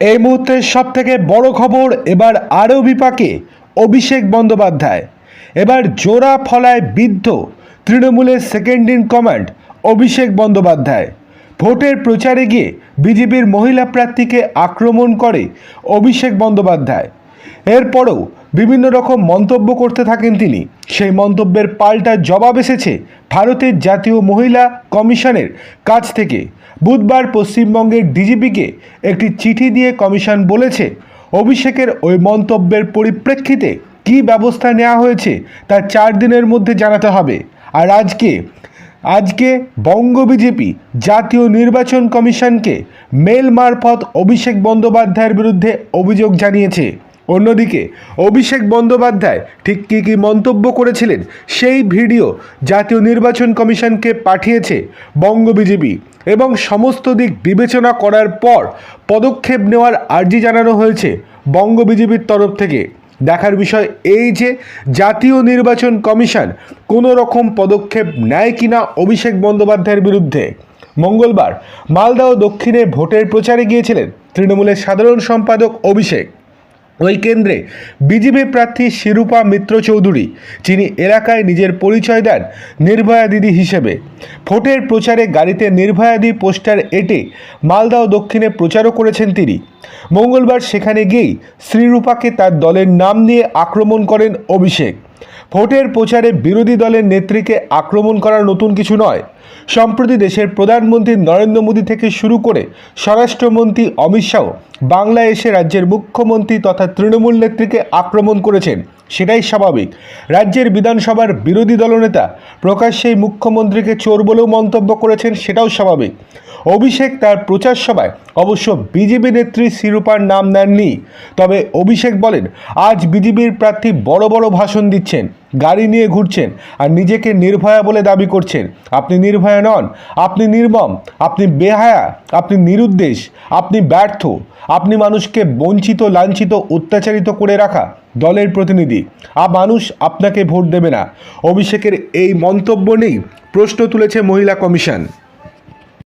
এই মুহূর্তের সব থেকে বড় খবর এবার আরও বিপাকে, অভিষেক বন্দ্যোপাধ্যায়। এবার জোড়া ফলায় বিদ্ধ, তৃণমূলের second in command Abhishek Bandyopadhyay. ভোটের প্রচারে গিয়ে বিজেপির মহিলা প্রার্থীকে আক্রমণ করে অভিষেক বন্দ্যোপাধ্যায়। এরপরও বিভিন্ন রকম মন্তব্য করতে থাকেন তিনি। সেই মন্তব্যের পাল্টা জবাব এসেছে ভারতের জাতীয় মহিলা কমিশনের কাছ থেকে। বুধবার পশ্চিমবঙ্গের ডিজিপিকে একটি চিঠি দিয়ে কমিশন বলেছে, অভিষেকের ওই মন্তব্যের পরিপ্রেক্ষিতে কী ব্যবস্থা নেওয়া হয়েছে তা চার দিনের মধ্যে জানাতে হবে। আর আজকে আজকে বঙ্গ বিজেপি জাতীয় নির্বাচন কমিশনকে মেল মারফত অভিষেক বন্দ্যোপাধ্যায়ের বিরুদ্ধে অভিযোগ জানিয়েছে। অন্যদিকে, অভিষেক বন্দ্যোপাধ্যায় ঠিক কী কী মন্তব্য করেছিলেন সেই ভিডিও জাতীয় নির্বাচন কমিশনকে পাঠিয়েছে বঙ্গ বিজেপি এবং সমস্ত দিক বিবেচনা করার পর পদক্ষেপ নেওয়ার আর্জি জানানো হয়েছে বঙ্গ বিজেপির তরফ থেকে। দেখার বিষয় এই যে জাতীয় নির্বাচন কমিশন কোনো রকম পদক্ষেপ নেয় কিনা অভিষেক বন্দ্যোপাধ্যায়ের বিরুদ্ধে। মঙ্গলবার মালদা ও দক্ষিণে ভোটের প্রচারে গিয়েছিলেন তৃণমূলের সাধারণ সম্পাদক অভিষেক। ওই কেন্দ্রে বিজেপি প্রার্থী শিরূপা মিত্র চৌধুরী, যিনি এলাকায় নিজের পরিচয় দেন, নির্ভয়া দিদি হিসেবে। ভোটের প্রচারে গাড়িতে নির্ভয়া দি পোস্টার এঁটে মালদা ও দক্ষিণে প্রচারও করেছেন তিনি। মঙ্গলবার সেখানে গিয়েই শ্রীরূপাকে তার দলের নাম নিয়ে আক্রমণ করেন অভিষেক। ভোটের প্রচারে বিরোধী দলের নেত্রীকে আক্রমণ করা নতুন কিছু নয়। সম্প্রতি দেশের প্রধানমন্ত্রী নরেন্দ্র মোদী থেকে শুরু করে স্বরাষ্ট্রমন্ত্রী অমিত শাহ বাংলায় এসে রাজ্যের মুখ্যমন্ত্রী তথা তৃণমূল নেত্রীকে আক্রমণ করেছেন। সেটাই স্বাভাবিক। রাজ্যের বিধানসভার বিরোধী দলনেতা প্রকাশ্যেই মুখ্যমন্ত্রীকে চোর বলেও মন্তব্য করেছেন, সেটাও স্বাভাবিক। অভিষেক তার প্রচার সভায় অবশ্য বিজেপি নেত্রী শিরূপার নাম নেননি। তবে অভিষেক বলেন, আজ বিজেপির প্রার্থী বড় বড় ভাষণ দিচ্ছেন, গাড়ি নিয়ে ঘুরছেন আর নিজেকে নির্ভয়া বলে দাবি করছেন। আপনি নির্ভয়া নন, আপনি নির্মম, আপনি বেহায়া, আপনি নিরুদ্দেশ, আপনি ব্যর্থ, আপনি মানুষকে বঞ্চিত, লাঞ্ছিত, অত্যাচারিত করে রাখা দলের প্রতিনিধি। আর মানুষ আপনাকে ভোট দেবে না। অভিষেকের এই মন্তব্য নেই প্রশ্ন তুলেছে মহিলা কমিশন।